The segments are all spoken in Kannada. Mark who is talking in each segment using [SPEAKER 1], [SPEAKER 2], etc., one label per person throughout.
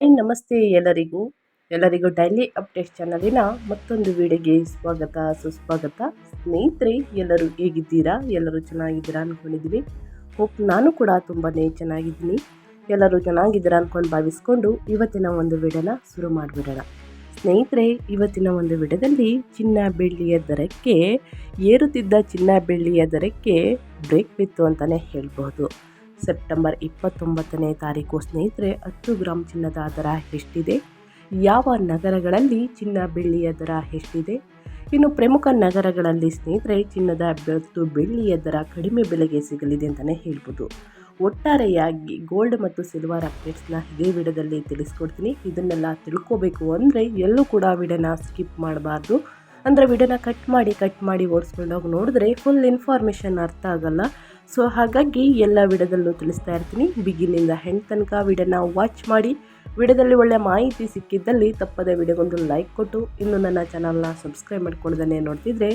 [SPEAKER 1] ನಮಸ್ತೆ ಎಲ್ಲರಿಗೂ. ಎಲ್ಲರಿಗೂ ಡೈಲಿ ಅಪ್ಡೇಟ್ ಚಾನಲಿನ ಮತ್ತೊಂದು ವಿಡಿಯೋಗೆ ಸ್ವಾಗತ, ಸುಸ್ವಾಗತ. ಸ್ನೇಹಿತರೆ, ಎಲ್ಲರೂ ಹೇಗಿದ್ದೀರಾ? ಎಲ್ಲರೂ ಚೆನ್ನಾಗಿದ್ದೀರಾ ಅಂದ್ಕೊಂಡಿದ್ದೀನಿ ಹೋಪ್ ನಾನು ಕೂಡ ತುಂಬಾ ಚೆನ್ನಾಗಿದ್ದೀನಿ. ಎಲ್ಲರೂ ಚೆನ್ನಾಗಿದ್ದೀರಾ ಅಂದ್ಕೊಂಡು ಭಾವಿಸ್ಕೊಂಡು ಇವತ್ತಿನ ಒಂದು ವಿಡಿಯೋನ ಶುರು ಮಾಡಿಬಿಡೋಣ. ಸ್ನೇಹಿತರೆ, ಇವತ್ತಿನ ಒಂದು ವಿಡಿಯೋದಲ್ಲಿ ಚಿನ್ನ ಬೆಳ್ಳಿಯ ದರಕ್ಕೆ, ಏರುತ್ತಿದ್ದ ಚಿನ್ನ ಬೆಳ್ಳಿಯ ದರಕ್ಕೆ ಬ್ರೇಕ್ ಬಿತ್ತು ಅಂತಲೇ ಹೇಳ್ಬೋದು ಸೆಪ್ಟೆಂಬರ್ ಇಪ್ಪತ್ತೊಂಬತ್ತನೇ ತಾರೀಕು ಸ್ನೇಹಿತರೆ, ಹತ್ತು ಗ್ರಾಮ್ ಚಿನ್ನದ ದರ ಎಷ್ಟಿದೆ? ಯಾವ ನಗರಗಳಲ್ಲಿ ಚಿನ್ನ ಬೆಳ್ಳಿಯ ದರ ಎಷ್ಟಿದೆ? ಇನ್ನು ಪ್ರಮುಖ ನಗರಗಳಲ್ಲಿ ಸ್ನೇಹಿತರೆ, ಚಿನ್ನದ ಬೆತ್ತು ಬೆಳ್ಳಿಯ ದರ ಕಡಿಮೆ ಬೆಲೆಗೆ ಸಿಗಲಿದೆ ಅಂತಲೇ ಹೇಳ್ಬೋದು. ಒಟ್ಟಾರೆಯಾಗಿ ಗೋಲ್ಡ್ ಮತ್ತು ಸಿಲ್ವರ್ ಅಪ್ಡೇಟ್ಸ್ನ ಇದೇ ವಿಡಿಯೋದಲ್ಲಿ ತಿಳಿಸ್ಕೊಡ್ತೀನಿ. ಇದನ್ನೆಲ್ಲ ತಿಳ್ಕೋಬೇಕು ಅಂದರೆ ಎಲ್ಲೂ ಕೂಡ ವಿಡಿಯೋನ ಸ್ಕಿಪ್ ಮಾಡಬಾರ್ದು. ಅಂದರೆ ವಿಡಿಯೋನ ಕಟ್ ಮಾಡಿ ಕಟ್ ಮಾಡಿ ಓಡಿಸ್ಕೊಂಡೋಗಿ ನೋಡಿದ್ರೆ ಫುಲ್ ಇನ್ಫಾರ್ಮೇಷನ್ ಅರ್ಥ ಆಗಲ್ಲ. ಸೊ ಹಾಗಾಗಿ ಎಲ್ಲ ವಿಡದಲ್ಲೂ ತಿಳಿಸ್ತಾ ಇರ್ತೀನಿ. ಬಿಗಿನಿಂದ ಹೆಂಡ್ ತನಕ ವಿಡಿಯೋನ ವಾಚ್ ಮಾಡಿ ವಿಡಿಯೋದಲ್ಲಿ ಒಳ್ಳೆ ಮಾಹಿತಿ ಸಿಕ್ಕಿದ್ದಲ್ಲಿ ತಪ್ಪದೆ ವಿಡಿಯೋಗೊಂದು ಲೈಕ್ ಕೊಟ್ಟು, ಇನ್ನು ನನ್ನ ಚಾನಲ್ನ ಸಬ್ಸ್ಕ್ರೈಬ್ ಮಾಡ್ಕೊಳ್ಳೋದನ್ನೇ ನೋಡ್ತಿದ್ರೆ,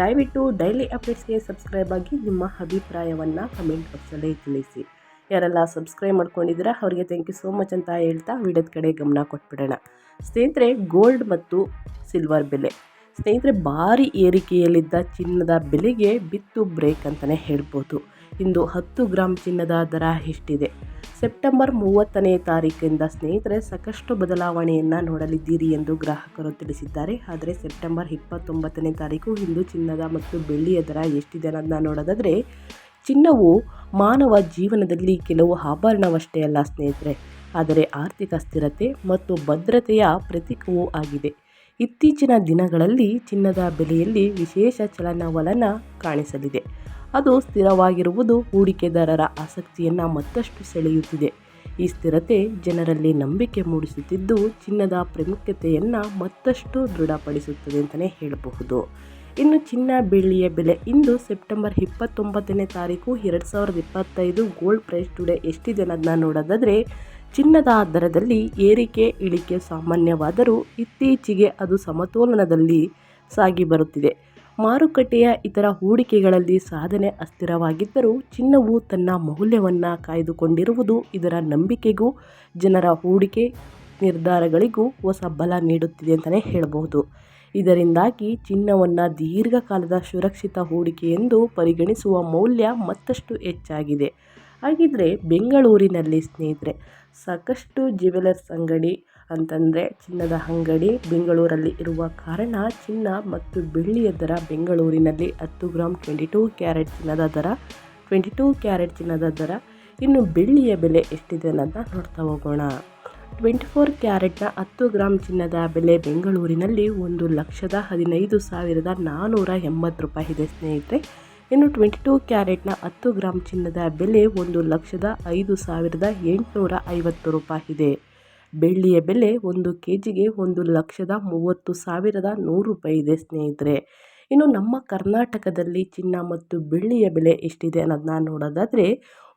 [SPEAKER 1] ದಯವಿಟ್ಟು ಡೈಲಿ ಅಪ್ಡೇಟ್ಸ್ಗೆ ಸಬ್ಸ್ಕ್ರೈಬ್ ಆಗಿ ನಿಮ್ಮ ಅಭಿಪ್ರಾಯವನ್ನು ಕಮೆಂಟ್ ಬಾಕ್ಸಲ್ಲಿ ತಿಳಿಸಿ. ಯಾರೆಲ್ಲ ಸಬ್ಸ್ಕ್ರೈಬ್ ಮಾಡ್ಕೊಂಡಿದ್ದೀರಾ, ಅವರಿಗೆ ಥ್ಯಾಂಕ್ ಯು ಸೋ ಮಚ್ ಅಂತ ಹೇಳ್ತಾ ವಿಡಿಯೋದ ಕಡೆ ಗಮನ ಕೊಟ್ಬಿಡೋಣ. ಸ್ನೇಹಿತರೆ ಗೋಲ್ಡ್ ಮತ್ತು ಸಿಲ್ವರ್ ಬೆಲೆ. ಸ್ನೇಹಿತರೆ, ಭಾರಿ ಏರಿಕೆಯಲ್ಲಿದ್ದ ಚಿನ್ನದ ಬೆಲೆಗೆ ಬಿತ್ತು ಬ್ರೇಕ್ ಅಂತಲೇ ಹೇಳ್ಬೋದು. ಇಂದು ಹತ್ತು ಗ್ರಾಂ ಚಿನ್ನದ ದರ ಎಷ್ಟಿದೆ ಸೆಪ್ಟೆಂಬರ್ ಮೂವತ್ತನೇ ತಾರೀಕಿಂದ ಸ್ನೇಹಿತರೆ, ಸಾಕಷ್ಟು ಬದಲಾವಣೆಯನ್ನು ನೋಡಲಿದ್ದೀರಿ ಎಂದು ಗ್ರಾಹಕರು ತಿಳಿಸಿದ್ದಾರೆ. ಆದರೆ ಸೆಪ್ಟೆಂಬರ್ ಇಪ್ಪತ್ತೊಂಬತ್ತನೇ ತಾರೀಕು ಇಂದು ಚಿನ್ನದ ಮತ್ತು ಬೆಳ್ಳಿಯ ದರ ಎಷ್ಟಿದೆ ಅನ್ನೋದನ್ನ ನೋಡೋದಾದರೆ, ಚಿನ್ನವು ಮಾನವ ಜೀವನದಲ್ಲಿ ಕೆಲವು ಆಭರಣವಷ್ಟೇ ಅಲ್ಲ ಸ್ನೇಹಿತರೆ. ಆದರೆ ಆರ್ಥಿಕ ಸ್ಥಿರತೆ ಮತ್ತು ಭದ್ರತೆಯ ಪ್ರತೀಕವೂ ಆಗಿದೆ. ಇತ್ತೀಚಿನ ದಿನಗಳಲ್ಲಿ ಚಿನ್ನದ ಬೆಲೆಯಲ್ಲಿ ವಿಶೇಷ ಚಲನವಲನ ಕಾಣಿಸಲಿದೆ. ಅದು ಸ್ಥಿರವಾಗಿರುವುದು ಹೂಡಿಕೆದಾರರ ಆಸಕ್ತಿಯನ್ನು ಮತ್ತಷ್ಟು ಸೆಳೆಯುತ್ತಿದೆ. ಈ ಸ್ಥಿರತೆ ಜನರಲ್ಲಿ ನಂಬಿಕೆ ಮೂಡಿಸುತ್ತಿದ್ದು, ಚಿನ್ನದ ಪ್ರಾಮುಖ್ಯತೆಯನ್ನು ಮತ್ತಷ್ಟು ದೃಢಪಡಿಸುತ್ತದೆ ಅಂತಲೇ ಹೇಳಬಹುದು. ಇನ್ನು ಚಿನ್ನ ಬೆಳ್ಳಿಯ ಬೆಲೆ, ಇಂದು ಸೆಪ್ಟೆಂಬರ್ ಇಪ್ಪತ್ತೊಂಬತ್ತನೇ ತಾರೀಕು ಎರಡು ಸಾವಿರದ ಇಪ್ಪತ್ತೈದು ಗೋಲ್ಡ್ ಪ್ರೈಸ್ ಟುಡೇ ಎಷ್ಟಿದೆ ಅನ್ನೋದನ್ನ ನೋಡೋದಾದರೆ, ಚಿನ್ನದ ದರದಲ್ಲಿ ಏರಿಕೆ, ಇಳಿಕೆ ಸಾಮಾನ್ಯವಾದರೂ ಇತ್ತೀಚೆಗೆ ಅದು ಸಮತೋಲನದಲ್ಲಿ ಸಾಗಿ ಬರುತ್ತಿದೆ. ಮಾರುಕಟ್ಟೆಯ ಇತರ ಹೂಡಿಕೆಗಳಲ್ಲಿ ಸಾಧನೆ ಅಸ್ಥಿರವಾಗಿದ್ದರೂ ಚಿನ್ನವು ತನ್ನ ಮೌಲ್ಯವನ್ನು ಕಾಯ್ದುಕೊಂಡಿರುವುದು ಇದರ ನಂಬಿಕೆಗೂ, ಜನರ ಹೂಡಿಕೆ ನಿರ್ಧಾರಗಳಿಗೂ ಹೊಸ ಬಲ ನೀಡುತ್ತಿದೆ ಅಂತಲೇ ಹೇಳಬಹುದು. ಇದರಿಂದಾಗಿ ಚಿನ್ನವನ್ನು ದೀರ್ಘಕಾಲದ ಸುರಕ್ಷಿತ ಹೂಡಿಕೆ ಎಂದು ಪರಿಗಣಿಸುವ ಮೌಲ್ಯ ಮತ್ತಷ್ಟು ಹೆಚ್ಚಾಗಿದೆ. ಹಾಗಿದ್ರೆ ಬೆಂಗಳೂರಿನಲ್ಲಿ ಸ್ನೇಹಿತರೆ, ಸಾಕಷ್ಟು ಜ್ಯುವೆಲರ್ಸ್ ಅಂಗಡಿ ಅಂತಂದರೆ ಚಿನ್ನದ ಅಂಗಡಿ ಬೆಂಗಳೂರಲ್ಲಿ ಇರುವ ಕಾರಣ ಚಿನ್ನ ಮತ್ತು ಬೆಳ್ಳಿಯ ದರ ಬೆಂಗಳೂರಿನಲ್ಲಿ ಹತ್ತು ಗ್ರಾಮ್ ಟ್ವೆಂಟಿ ಟೂ ಕ್ಯಾರೆಟ್ ಚಿನ್ನದ ದರ, ಟ್ವೆಂಟಿ ಟೂ ಕ್ಯಾರೆಟ್ ಚಿನ್ನದ ದರ. ಇನ್ನು ಬೆಳ್ಳಿಯ ಬೆಲೆ ಎಷ್ಟಿದೆ ಅನ್ನೋದನ್ನ ನೋಡ್ತಾ ಹೋಗೋಣ. ಟ್ವೆಂಟಿ ಫೋರ್ ಕ್ಯಾರೆಟ್ನ ಹತ್ತು ಗ್ರಾಮ್ ಚಿನ್ನದ ಬೆಲೆ ಬೆಂಗಳೂರಿನಲ್ಲಿ ಒಂದು ಲಕ್ಷದ ಹದಿನೈದು ಸಾವಿರದ ನಾನ್ನೂರ ಎಂಬತ್ತು ರೂಪಾಯಿ ಇದೆ ಸ್ನೇಹಿತರೆ. ಇನ್ನು ಟ್ವೆಂಟಿ ಟೂ ಕ್ಯಾರೆಟ್ನ ಹತ್ತು ಗ್ರಾಮ್ ಚಿನ್ನದ ಬೆಲೆ ಒಂದು ಲಕ್ಷದ ಐದು ಸಾವಿರದ ಎಂಟುನೂರ ಐವತ್ತು ರೂಪಾಯಿ ಇದೆ. ಬೆಳ್ಳಿಯ ಬೆಲೆ ಒಂದು ಕೆ ಜಿಗೆ ಒಂದು ಲಕ್ಷದ ಮೂವತ್ತು ಸಾವಿರದ ನೂರು ರೂಪಾಯಿ ಇದೆ, ಸ್ನೇಹಿತರೆ. ಇನ್ನು ನಮ್ಮ ಕರ್ನಾಟಕದಲ್ಲಿ ಚಿನ್ನ ಮತ್ತು ಬೆಳ್ಳಿಯ ಬೆಲೆ ಎಷ್ಟಿದೆ ಅನ್ನೋದನ್ನ ನೋಡೋದಾದರೆ,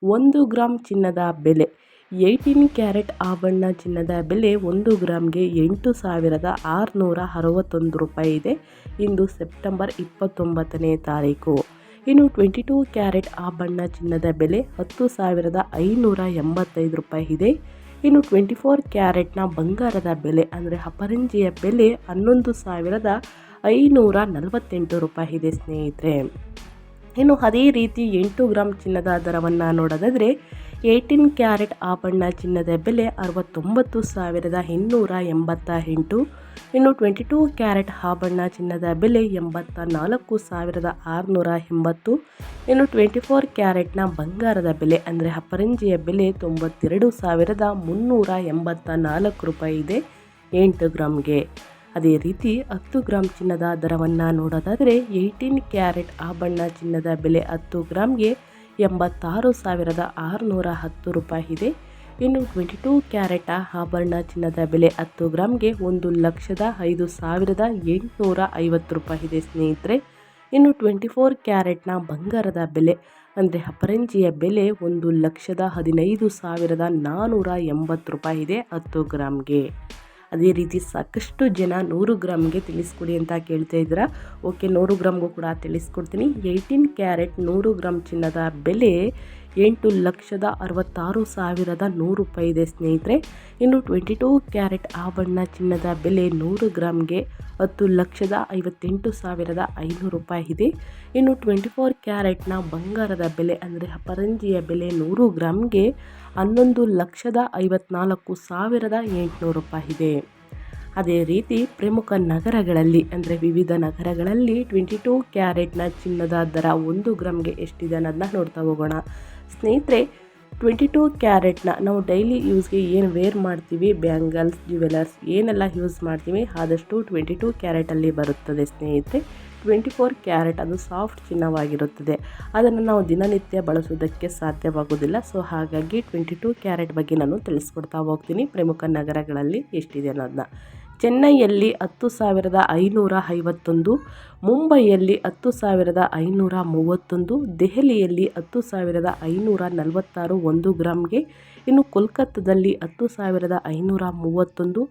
[SPEAKER 1] ಒಂದು ಗ್ರಾಮ್ ಚಿನ್ನದ ಬೆಲೆ ಏಯ್ಟೀನ್ ಕ್ಯಾರೆಟ್ ಆಭರಣ ಚಿನ್ನದ ಬೆಲೆ ಒಂದು ಗ್ರಾಮ್ಗೆ ಎಂಟು ಸಾವಿರದ ಆರುನೂರ ಅರವತ್ತೊಂದು ರೂಪಾಯಿ ಇದೆ ಇಂದು ಸೆಪ್ಟೆಂಬರ್ ಇಪ್ಪತ್ತೊಂಬತ್ತನೇ ತಾರೀಕು. ಇನ್ನು ಟ್ವೆಂಟಿ ಟೂ ಕ್ಯಾರೆಟ್ ಆಭರಣ ಚಿನ್ನದ ಬೆಲೆ ಹತ್ತು ಸಾವಿರದ ಐನೂರ ಎಂಬತ್ತೈದು ರೂಪಾಯಿ ಇದೆ ಇನ್ನು ಟ್ವೆಂಟಿ ಫೋರ್ ಕ್ಯಾರೆಟ್ನ ಬಂಗಾರದ ಬೆಲೆ ಅಂದರೆ ಅಪರಂಜಿಯ ಬೆಲೆ ಹನ್ನೊಂದು ಸಾವಿರದ ಐನೂರ ನಲವತ್ತೆಂಟು ರೂಪಾಯಿ ಇದೆ ಸ್ನೇಹಿತರೆ. ಇನ್ನು ಅದೇ ರೀತಿ ಎಂಟು ಗ್ರಾಮ್ ಚಿನ್ನದ ದರವನ್ನು ನೋಡೋದಾದರೆ ಏಯ್ಟೀನ್ ಕ್ಯಾರೆಟ್ ಆಭರಣ ಚಿನ್ನದ ಬೆಲೆ ಅರವತ್ತೊಂಬತ್ತು ಸಾವಿರದ ಇನ್ನೂರ ಎಂಬತ್ತ ಎಂಟು. ಇನ್ನು ಟ್ವೆಂಟಿ ಟೂ ಕ್ಯಾರೆಟ್ ಆಭರಣ ಚಿನ್ನದ ಬೆಲೆ ಎಂಬತ್ತ ನಾಲ್ಕು ಸಾವಿರದ ಆರುನೂರ ಎಂಬತ್ತು. ಇನ್ನು ಟ್ವೆಂಟಿ ಫೋರ್ ಕ್ಯಾರೆಟ್ನ ಬಂಗಾರದ ಬೆಲೆ ಅಂದರೆ ಅಪರಂಜಿಯ ಬೆಲೆ ತೊಂಬತ್ತೆರಡು ಸಾವಿರದ ಮುನ್ನೂರ ಎಂಬತ್ತ ನಾಲ್ಕು ರೂಪಾಯಿ ಇದೆ ಎಂಟು ಗ್ರಾಮ್ಗೆ. ಅದೇ ರೀತಿ ಹತ್ತು ಗ್ರಾಮ್ ಚಿನ್ನದ ದರವನ್ನು ನೋಡೋದಾದರೆ ಏಯ್ಟೀನ್ ಕ್ಯಾರೆಟ್ ಆಭರಣ ಚಿನ್ನದ ಬೆಲೆ ಹತ್ತು ಗ್ರಾಮ್ಗೆ ಎಂಬತ್ತಾರು ಸಾವಿರದ ಆರುನೂರ ಹತ್ತು ರೂಪಾಯಿ ಇದೆ. ಇನ್ನು ಟ್ವೆಂಟಿ ಟೂ ಕ್ಯಾರೆಟ್ ಆಭರಣ ಚಿನ್ನದ ಬೆಲೆ ಹತ್ತು ಗ್ರಾಮ್ಗೆ ಒಂದು ಲಕ್ಷದ ಐದು ಸಾವಿರದ ಎಂಟುನೂರ ಐವತ್ತು ರೂಪಾಯಿ ಇದೆ ಸ್ನೇಹಿತರೆ. ಇನ್ನು ಟ್ವೆಂಟಿ ಫೋರ್ ಕ್ಯಾರೆಟ್ನ ಬಂಗಾರದ ಬೆಲೆ ಅಂದರೆ ಅಪರಂಜಿಯ ಬೆಲೆ ಒಂದು ಲಕ್ಷದ ಹದಿನೈದು ಸಾವಿರದ ನಾನ್ನೂರ ಎಂಬತ್ತು ರೂಪಾಯಿ ಇದೆ ಹತ್ತು ಗ್ರಾಮ್ಗೆ. ಅದೇ ರೀತಿ ಸಾಕಷ್ಟು ಜನ ನೂರು ಗ್ರಾಮ್ಗೆ ತಿಳಿಸ್ಕೊಡಿ ಅಂತ ಕೇಳ್ತಾ ಇದ್ದೀರಾ. ಓಕೆ, ನೂರು ಗ್ರಾಮ್ಗೂ ಕೂಡ ತಿಳಿಸ್ಕೊಡ್ತೀನಿ. ಏಯ್ಟೀನ್ ಕ್ಯಾರೆಟ್ ನೂರು ಗ್ರಾಮ್ ಚಿನ್ನದ ಬೆಲೆ ಎಂಟು ಲಕ್ಷದ ಅರವತ್ತಾರು ಸಾವಿರದ ನೂರು ರೂಪಾಯಿ ಇದೆ ಸ್ನೇಹಿತರೆ, ಇನ್ನು ಟ್ವೆಂಟಿ ಟೂ ಕ್ಯಾರೆಟ್ ಆಭರಣ ಚಿನ್ನದ ಬೆಲೆ ನೂರು ಗ್ರಾಮ್ಗೆ ಹತ್ತು ಲಕ್ಷದ ಐವತ್ತೆಂಟು ಸಾವಿರದ ಐನೂರು ರೂಪಾಯಿ ಇದೆ. ಇನ್ನು ಟ್ವೆಂಟಿ ಫೋರ್ ಕ್ಯಾರೆಟ್ನ ಬಂಗಾರದ ಬೆಲೆ ಅಂದರೆ ಅಪರಂಜಿಯ ಬೆಲೆ ನೂರು ಗ್ರಾಮ್ಗೆ ಹನ್ನೊಂದು ಲಕ್ಷದ ಐವತ್ನಾಲ್ಕು ಸಾವಿರದ ಎಂಟುನೂರು ರೂಪಾಯಿ ಇದೆ. ಅದೇ ರೀತಿ ಪ್ರಮುಖ ನಗರಗಳಲ್ಲಿ ಅಂದರೆ ವಿವಿಧ ನಗರಗಳಲ್ಲಿ ಟ್ವೆಂಟಿ ಟೂ ಕ್ಯಾರೆಟ್ನ ಚಿನ್ನದ ದರ ಒಂದು ಗ್ರಾಮ್ಗೆ ಎಷ್ಟಿದೆ ಅನ್ನೋದನ್ನ ನೋಡ್ತಾ ಹೋಗೋಣ. ಸ್ನೇಹಿತರೆ ಟ್ವೆಂಟಿ ಟೂ ಕ್ಯಾರೆಟ್ನ ನಾವು ಡೈಲಿ ಯೂಸ್ಗೆ ಏನು ವೇರ್ ಮಾಡ್ತೀವಿ? ಬ್ಯಾಂಗಲ್ಸ್ ಜ್ಯುವೆಲರ್ಸ್ ಏನೆಲ್ಲ ಯೂಸ್ ಮಾಡ್ತೀವಿ? ಆದಷ್ಟು ಟ್ವೆಂಟಿ ಟೂ ಕ್ಯಾರೆಟಲ್ಲಿ ಬರುತ್ತದೆ ಸ್ನೇಹಿತರೆ. ಟ್ವೆಂಟಿ ಫೋರ್ ಕ್ಯಾರೆಟ್ ಅದು ಸಾಫ್ಟ್ ಚಿನ್ನವಾಗಿರುತ್ತದೆ. ಅದನ್ನು ನಾವು ದಿನನಿತ್ಯ ಬಳಸುವುದಕ್ಕೆ ಸಾಧ್ಯವಾಗುವುದಿಲ್ಲ. ಸೊ ಹಾಗಾಗಿ ಟ್ವೆಂಟಿ ಟೂ ಕ್ಯಾರೆಟ್ ಬಗ್ಗೆ ನಾನು ತಿಳಿಸ್ಕೊಡ್ತಾ ಹೋಗ್ತೀನಿ. ಪ್ರಮುಖ ನಗರಗಳಲ್ಲಿ ಎಷ್ಟಿದೆ ಅನ್ನೋದನ್ನ ಚೆನ್ನೈಯಲ್ಲಿ ಹತ್ತು ಸಾವಿರದ ಐನೂರ ಐವತ್ತೊಂದು, ಮುಂಬೈಯಲ್ಲಿ ಹತ್ತು ಸಾವಿರದ ಐನೂರ ಮೂವತ್ತೊಂದು, ದೆಹಲಿಯಲ್ಲಿ ಹತ್ತು ಸಾವಿರದ ಐನೂರ ನಲವತ್ತಾರು ಒಂದು ಗ್ರಾಮ್ಗೆ ಇನ್ನು ಕೋಲ್ಕತ್ತಾದಲ್ಲಿ ಹತ್ತು ಸಾವಿರದ ಐನೂರ ಮೂವತ್ತೊಂದು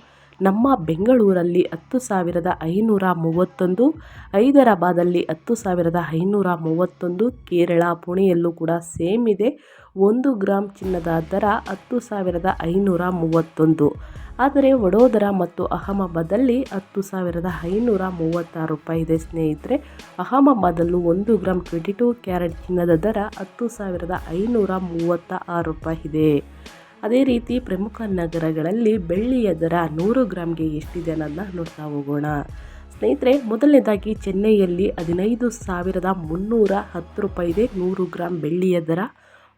[SPEAKER 1] ನಮ್ಮ ಬೆಂಗಳೂರಲ್ಲಿ ಹತ್ತು ಸಾವಿರದ ಐನೂರ ಮೂವತ್ತೊಂದು, ಹೈದರಾಬಾದಲ್ಲಿ ಹತ್ತು ಸಾವಿರದ ಐನೂರ ಮೂವತ್ತೊಂದು, ಕೇರಳ ಪುಣೆಯಲ್ಲೂ ಕೂಡ ಸೇಮ್ ಇದೆ. ಒಂದು ಗ್ರಾಮ್ ಚಿನ್ನದ ದರ ಹತ್ತು ಸಾವಿರದ ಐನೂರ ಮೂವತ್ತೊಂದು. ಆದರೆ ವಡೋದರ ಮತ್ತು ಅಹಮದಾಬಾದಲ್ಲಿ ಹತ್ತು ಸಾವಿರದ ಐನೂರ ಮೂವತ್ತಾರು ರೂಪಾಯಿ ಇದೆ ಸ್ನೇಹಿತರೆ. ಅಹಮದಾಬಾದಲ್ಲೂ ಒಂದು ಗ್ರಾಮ್ ಟ್ವೆಂಟಿ ಟೂ ಕ್ಯಾರೆಟ್ ಚಿನ್ನದ ದರ ಹತ್ತು ಸಾವಿರದ ಐನೂರ ಮೂವತ್ತ ಆರು ರೂಪಾಯಿ ಇದೆ ಅದೇ ರೀತಿ ಪ್ರಮುಖ ನಗರಗಳಲ್ಲಿ ಬೆಳ್ಳಿಯ ದರ ನೂರು ಗ್ರಾಮ್ಗೆ ಎಷ್ಟಿದೆ ಅನ್ನೋದನ್ನ ನೋಡ್ತಾ ಹೋಗೋಣ. ಸ್ನೇಹಿತರೆ, ಮೊದಲನೇದಾಗಿ ಚೆನ್ನೈಯಲ್ಲಿ ಹದಿನೈದು ಸಾವಿರದ ಮುನ್ನೂರ ಹತ್ತು ರೂಪಾಯಿ ಇದೆ ನೂರು ಗ್ರಾಮ್ ಬೆಳ್ಳಿಯ ದರ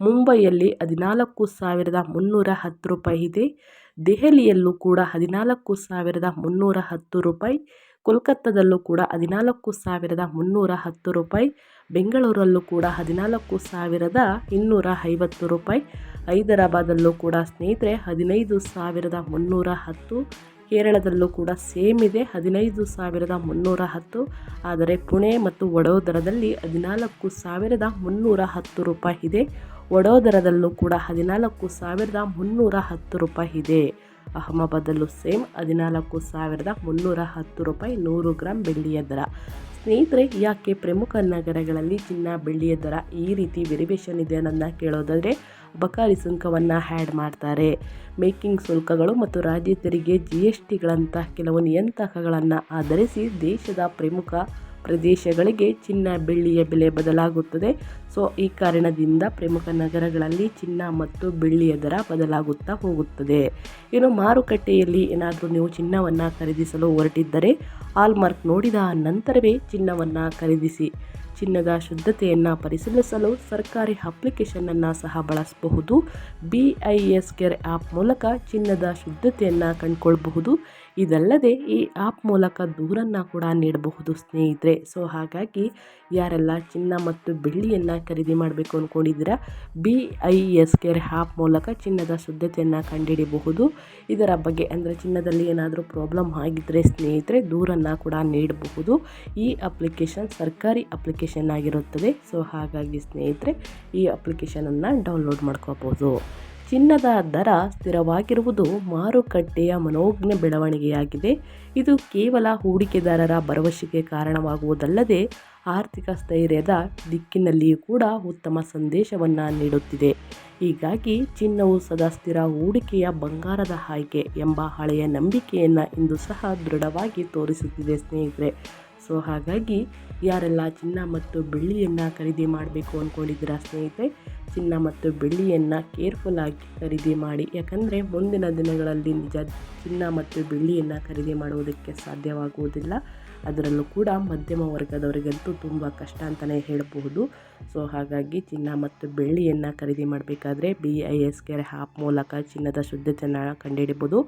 [SPEAKER 1] ಮುಂಬೈಯಲ್ಲಿ ಹದಿನಾಲ್ಕು ಸಾವಿರದ ಮುನ್ನೂರ ಹತ್ತು ರೂಪಾಯಿ ಇದೆ ದೆಹಲಿಯಲ್ಲೂ ಕೂಡ ಹದಿನಾಲ್ಕು ಸಾವಿರದ ಮುನ್ನೂರ ಹತ್ತು ರೂಪಾಯಿ, ಕೋಲ್ಕತ್ತಾದಲ್ಲೂ ಕೂಡ ಹದಿನಾಲ್ಕು ಸಾವಿರದ ಮುನ್ನೂರ ಹತ್ತು ರೂಪಾಯಿ, ಬೆಂಗಳೂರಲ್ಲೂ ಕೂಡ ಹದಿನಾಲ್ಕು ಸಾವಿರದ ಇನ್ನೂರ ಐವತ್ತು ರೂಪಾಯಿ, ಹೈದರಾಬಾದಲ್ಲೂ ಕೂಡ ಸ್ನೇಹಿತರೆ ಹದಿನೈದು ಸಾವಿರದ ಮುನ್ನೂರ ಹತ್ತು, ಕೇರಳದಲ್ಲೂ ಕೂಡ ಸೇಮ್ ಇದೆ ಹದಿನೈದು ಸಾವಿರದ ಮುನ್ನೂರ ಹತ್ತು, ಆದರೆ ಪುಣೆ ಮತ್ತು ವಡೋದರದಲ್ಲಿ ಹದಿನಾಲ್ಕು ಸಾವಿರದ ಮುನ್ನೂರ ಹತ್ತು ರೂಪಾಯಿ ಇದೆ. ವಡೋದರದಲ್ಲೂ ಕೂಡ ಹದಿನಾಲ್ಕು ಸಾವಿರದ ಮುನ್ನೂರ ಹತ್ತು ರೂಪಾಯಿ ಇದೆ. ಅಹಮದಾಬಾದಲ್ಲೂ ಸೇಮ್ ಹದಿನಾಲ್ಕು ಸಾವಿರದ ಮುನ್ನೂರ ಹತ್ತು ರೂಪಾಯಿ ನೂರು ಗ್ರಾಮ್ ಬೆಳ್ಳಿಯ ದರ. ಸ್ನೇಹಿತರೆ, ಯಾಕೆ ಪ್ರಮುಖ ನಗರಗಳಲ್ಲಿ ಚಿನ್ನ ಬೆಳ್ಳಿಯ ದರ ಈ ರೀತಿ ವೆರಿವೇಷನ್ ಇದೆ ಅನ್ನೋದನ್ನ ಕೇಳೋದಾದರೆ ಅಬಕಾರಿ ಸುಂಕವನ್ನು ಆ್ಯಡ್ ಮಾಡ್ತಾರೆ. ಮೇಕಿಂಗ್ ಶುಲ್ಕಗಳು ಮತ್ತು ರಾಜ್ಯ ತೆರಿಗೆ ಜಿ ಎಸ್ ಟಿಗಳಂತಹ ಕೆಲವು ನಿಯಂತ್ರಕಗಳನ್ನು ಆಧರಿಸಿ ದೇಶದ ಪ್ರಮುಖ ಪ್ರದೇಶಗಳಿಗೆ ಚಿನ್ನ ಬೆಳ್ಳಿಯ ಬೆಲೆ ಬದಲಾಗುತ್ತದೆ. ಸೊ, ಈ ಕಾರಣದಿಂದ ಪ್ರಮುಖ ನಗರಗಳಲ್ಲಿ ಚಿನ್ನ ಮತ್ತು ಬೆಳ್ಳಿಯ ದರ ಬದಲಾಗುತ್ತಾ ಹೋಗುತ್ತದೆ. ಇನ್ನು ಮಾರುಕಟ್ಟೆಯಲ್ಲಿ ಏನಾದರೂ ನೀವು ಚಿನ್ನವನ್ನು ಖರೀದಿಸಲು ಹೊರಟಿದ್ದರೆ ಹಾಲ್ಮಾರ್ಕ್ ನೋಡಿದ ನಂತರವೇ ಚಿನ್ನವನ್ನು ಖರೀದಿಸಿ. ಚಿನ್ನದ ಶುದ್ಧತೆಯನ್ನು ಪರಿಶೀಲಿಸಲು ಸರ್ಕಾರಿ ಅಪ್ಲಿಕೇಶನನ್ನು ಸಹ ಬಳಸಬಹುದು. B I S care app ಮೂಲಕ ಚಿನ್ನದ ಶುದ್ಧತೆಯನ್ನು ಕಂಡುಕೊಳ್ಬಹುದು. ಇದಲ್ಲದೆ ಈ ಆ್ಯಪ್ ಮೂಲಕ ದೂರನ್ನು ಕೂಡ ನೀಡಬಹುದು ಸ್ನೇಹಿತರೆ. ಸೊ ಹಾಗಾಗಿ ಯಾರೆಲ್ಲ ಚಿನ್ನ ಮತ್ತು ಬೆಳ್ಳಿಯನ್ನು ಖರೀದಿ ಮಾಡಬೇಕು ಅಂದ್ಕೊಂಡಿದ್ದೀರಾ B I S care app ಮೂಲಕ ಚಿನ್ನದ ಶುದ್ಧತೆಯನ್ನು ಕಂಡುಹಿಡಿಯಬಹುದು ಇದರ ಬಗ್ಗೆ ಅಂದರೆ ಚಿನ್ನದಲ್ಲಿ ಏನಾದರೂ ಪ್ರಾಬ್ಲಮ್ ಆಗಿದ್ದರೆ ಸ್ನೇಹಿತರೆ ದೂರನ್ನು ಕೂಡ ನೀಡಬಹುದು. ಈ ಅಪ್ಲಿಕೇಶನ್ ಸರ್ಕಾರಿ ಅಪ್ಲಿಕೇಶನ್ ಆಗಿರುತ್ತದೆ. ಸೊ ಹಾಗಾಗಿ ಸ್ನೇಹಿತರೆ ಈ ಅಪ್ಲಿಕೇಶನನ್ನು ಡೌನ್ಲೋಡ್ ಮಾಡ್ಕೋಬೋದು ಚಿನ್ನದ ದರ ಸ್ಥಿರವಾಗಿರುವುದು ಮಾರುಕಟ್ಟೆಯ ಮನೋಜ್ಞ ಬೆಳವಣಿಗೆಯಾಗಿದೆ. ಇದು ಕೇವಲ ಹೂಡಿಕೆದಾರರ ಭರವಸೆಗೆ ಕಾರಣವಾಗುವುದಲ್ಲದೆ ಆರ್ಥಿಕ ಸ್ಥೈರ್ಯದ ದಿಕ್ಕಿನಲ್ಲಿಯೂ ಕೂಡ ಉತ್ತಮ ಸಂದೇಶವನ್ನು ನೀಡುತ್ತಿದೆ. ಹೀಗಾಗಿ ಚಿನ್ನವು ಸದಾ ಸ್ಥಿರ ಹೂಡಿಕೆಯ ಬಂಗಾರದ ಆಯ್ಕೆ ಎಂಬ ಹಳೆಯ ನಂಬಿಕೆಯನ್ನು ಇಂದು ಸಹ ದೃಢವಾಗಿ ತೋರಿಸುತ್ತಿದೆ ಸ್ನೇಹಿತರೆ. ಸೊ ಹಾಗಾಗಿ ಯಾರೆಲ್ಲ ಚಿನ್ನ ಮತ್ತು ಬೆಳ್ಳಿಯನ್ನು ಖರೀದಿ ಮಾಡಬೇಕು ಅಂದ್ಕೊಂಡಿದ್ದೀರಾ ಸ್ನೇಹಿತರೆ? ಚಿನ್ನ ಮತ್ತು ಬೆಳ್ಳಿಯನ್ನು ಕೇರ್ಫುಲ್ಲಾಗಿ ಖರೀದಿ ಮಾಡಿ. ಯಾಕಂದರೆ ಮುಂದಿನ ದಿನಗಳಲ್ಲಿ ನಿಜ ಚಿನ್ನ ಮತ್ತು ಬೆಳ್ಳಿಯನ್ನು ಖರೀದಿ ಮಾಡುವುದಕ್ಕೆ ಸಾಧ್ಯವಾಗುವುದಿಲ್ಲ. ಅದರಲ್ಲೂ ಕೂಡ ಮಧ್ಯಮ ವರ್ಗದವರಿಗಂತೂ ತುಂಬ ಕಷ್ಟ ಅಂತಲೇ ಹೇಳಬಹುದು. ಸೊ ಹಾಗಾಗಿ ಚಿನ್ನ ಮತ್ತು ಬೆಳ್ಳಿಯನ್ನು ಖರೀದಿ ಮಾಡಬೇಕಾದ್ರೆ B I S care app ಮೂಲಕ ಚಿನ್ನದ ಶುದ್ಧತೆಯನ್ನು ಕಂಡುಹಿಡಿಬೋದು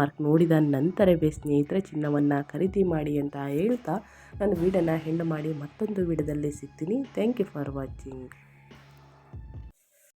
[SPEAKER 1] ಮಾರ್ಕ್ ನೋಡಿದ ನಂತರವೇ ಸ್ನೇಹಿತರೆ, ಚಿನ್ನವನ್ನು ಖರೀದಿ ಮಾಡಿ ಅಂತ ಹೇಳ್ತಾ ನಾನು ವೀಡಿಯೋನ ಹೆಣ್ಣು ಮಾಡಿ ಮತ್ತೊಂದು ವೀಡಿಯೋದಲ್ಲಿ ಸಿಗ್ತೀನಿ. Thank you for watching